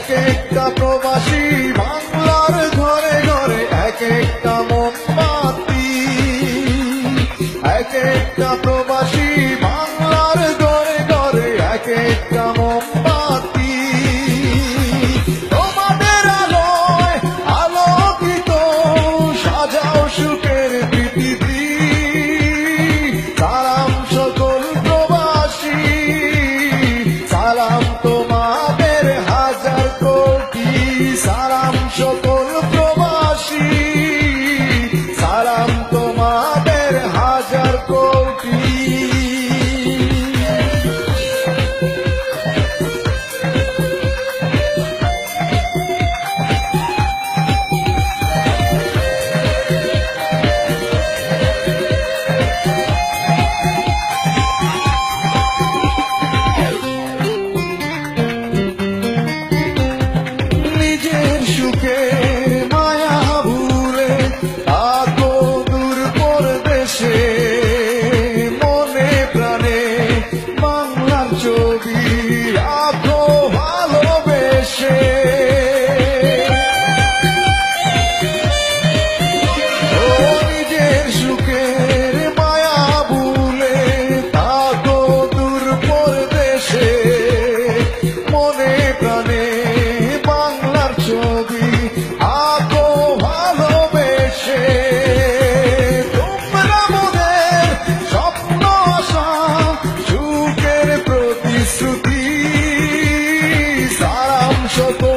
এক একটা প্রবাসী বাংলার ঘরে ঘরে এক একটা মোমবাতি। এক একটা প্রবাসী বুকে মায়া ভুলে তাকো দূর দেশে মনে প্রাণে বাংলার ছবি রাখো Choco.